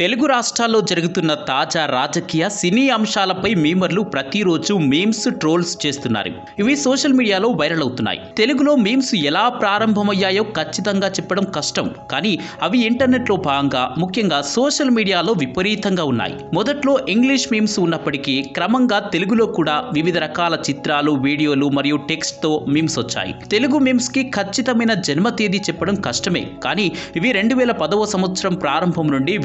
తెలుగు రాష్ట్రాల్లో జరుగుతున్న తాజా రాజకీయ సినీ అంశాలపై మీమర్లు ప్రతిరోజు మీమ్స్ ట్రోల్స్ చేస్తున్నారు. ఇవి సోషల్ మీడియాలో వైరల్ అవుతున్నాయి. తెలుగులో మీమ్స్ ఎలా ప్రారంభమయ్యాయో ఖచ్చితంగా చెప్పడం కష్టం. కానీ అవి ఇంటర్నెట్లో భాగంగా ముఖ్యంగా సోషల్ మీడియాలో విపరీతంగా ఉన్నాయి. మొదట్లో ఇంగ్లీష్ మీమ్స్ ఉన్నప్పటికీ క్రమంగా తెలుగులో కూడా వివిధ రకాల చిత్రాలు వీడియోలు మరియు టెక్స్ట్తో మీమ్స్ వచ్చాయి. తెలుగు మీమ్స్కి ఖచ్చితమైన జన్మ తేదీ చెప్పడం కష్టమే. కానీ ఇవి రెండు వేల పదవ సంవత్సరం ప్రారంభం నుండి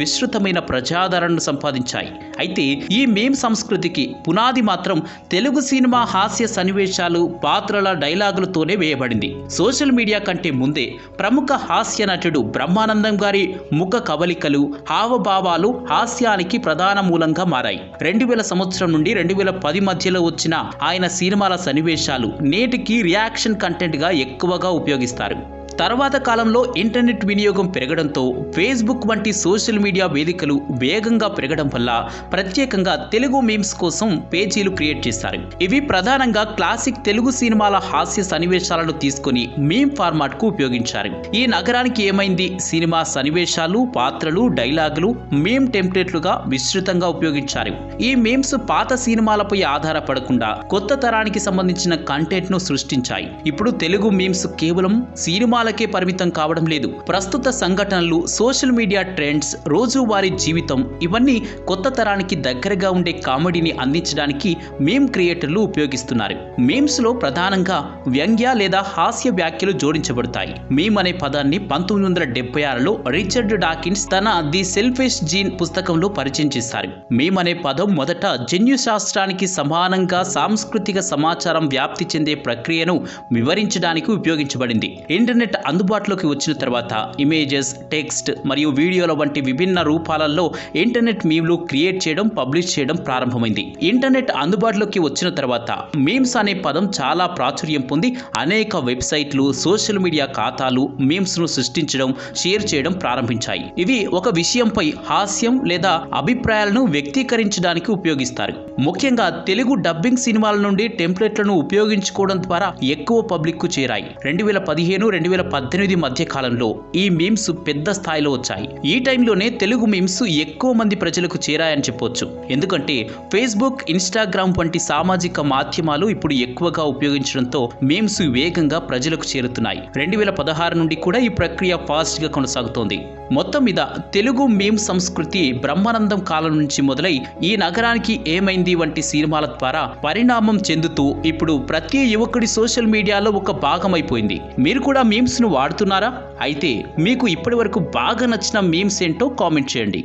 విస్తృతమైన ప్రజాదరణను సంపాదించాయి. అయితే ఈ మేం సంస్కృతికి పునాది మాత్రం తెలుగు సినిమా హాస్య సన్నివేశాలు పాత్రల డైలాగులతోనే వేయబడింది. సోషల్ మీడియా కంటే ముందే ప్రముఖ హాస్య నటుడు బ్రహ్మానందం గారి ముఖ కవలికలు హావభావాలు హాస్యానికి ప్రధాన మూలంగా మారాయి. రెండు వేల సంవత్సరం నుండి రెండు వేల పది మధ్యలో వచ్చిన ఆయన సినిమాల సన్నివేశాలు నేటికి రియాక్షన్ కంటెంట్గా ఎక్కువగా ఉపయోగిస్తారు. తర్వాత కాలంలో ఇంటర్నెట్ వినియోగం పెరగడంతో ఫేస్బుక్ వంటి సోషల్ మీడియా వేదికలు వేగంగా పెరగడం వల్ల ప్రత్యేకంగా తెలుగు మీమ్స్ కోసం పేజీలు క్రియేట్ చేశారు. ఇవి ప్రధానంగా క్లాసిక్ తెలుగు సినిమాల హాస్య సన్నివేశాలను తీసుకొని మీమ్ ఫార్మాట్కు ఉపయోగించారు. ఈ నగరానికి ఏమైంది? సినిమా సన్నివేశాలు పాత్రలు డైలాగులు మీమ్ టెంప్లెట్లుగా విస్తృతంగా ఉపయోగించారు. ఈ మీమ్స్ పాత సినిమాలపై ఆధారపడకుండా కొత్త తరానికి సంబంధించిన కంటెంట్ను సృష్టించాయి. ఇప్పుడు తెలుగు మీమ్స్ కేవలం సినిమా కుటుంబాలకే పరిమితం కావడం లేదు. ప్రస్తుత సంఘటనలు సోషల్ మీడియా ట్రెండ్స్ రోజువారీ జీవితం ఇవన్నీ కొత్త తరానికి దగ్గరగా ఉండే కామెడీని అందించడానికి మేమ్ క్రియేటర్లు ఉపయోగిస్తున్నారు. మేమ్స్లో ప్రధానంగా వ్యంగ్య లేదా హాస్య వ్యాఖ్యలు జోడించబడతాయి. మేమ్ అనే పదాన్ని పంతొమ్మిది వందల డెబ్బై ఆరులో రిచర్డ్ డాకిన్స్ తన ది సెల్ఫిష్ జీన్ పుస్తకంలో పరిచయం చేశారు. మేమ్ అనే పదం మొదట జన్యు శాస్త్రానికి సమానంగా సాంస్కృతిక సమాచారం వ్యాప్తి చెందే ప్రక్రియను వివరించడానికి ఉపయోగించబడింది. ఇంటర్నెట్ అందుబాటులోకి వచ్చిన తర్వాత ఇమేజెస్ టెక్స్ట్ మరియు వీడియోల వంటి విభిన్న రూపాలలో ఇంటర్నెట్ మీమ్లు క్రియేట్ చేయడం పబ్లిష్ చేయడం ప్రారంభమైంది. ఇంటర్నెట్ అందుబాటులోకి వచ్చిన తర్వాత మీమ్స్ అనే పదం చాలా ప్రాచుర్యం పొంది అనేక వెబ్సైట్లు సోషల్ మీడియా ఖాతాలు మీమ్స్ను సృష్టించడం షేర్ చేయడం ప్రారంభించాయి. ఇవి ఒక విషయంపై హాస్యం లేదా అభిప్రాయాలను వ్యక్తీకరించడానికి ఉపయోగిస్తారు. ముఖ్యంగా తెలుగు డబ్బింగ్ సినిమాల నుండి టెంప్లెట్లను ఉపయోగించుకోవడం ద్వారా ఎక్కువ పబ్లిక్కు చేరాయి. రెండు వేల పదిహేను రెండు వేల పద్దెనిమిది మధ్య కాలంలో ఈ మీమ్స్ పెద్ద స్థాయిలో వచ్చాయి. ఈ టైంలోనే తెలుగు మీమ్స్ ఎక్కువ మంది ప్రజలకు చేరాయని చెప్పొచ్చు. ఎందుకంటే ఫేస్బుక్ ఇన్స్టాగ్రామ్ వంటి సామాజిక మాధ్యమాలు ఇప్పుడు ఎక్కువగా ఉపయోగించడంతో మీమ్స్ వేగంగా ప్రజలకు చేరుతున్నాయి. రెండు వేల పదహారు నుండి కూడా ఈ ప్రక్రియ ఫాస్ట్గా కొనసాగుతోంది. మొత్తం మీద తెలుగు మీమ్ సంస్కృతి బ్రహ్మానందం కాలం నుంచి మొదలై ఈ నగరానికి ఏమైంది వంటి సినిమాల ద్వారా పరిణామం చెందుతూ ఇప్పుడు ప్రతి యువకుడి సోషల్ మీడియాలో ఒక భాగం అయిపోయింది మీరు కూడా మీమ్స్ను వాడుతున్నారా? అయితే మీకు ఇప్పటివరకు బాగా నచ్చిన మీమ్స్ ఏంటో కామెంట్ చేయండి.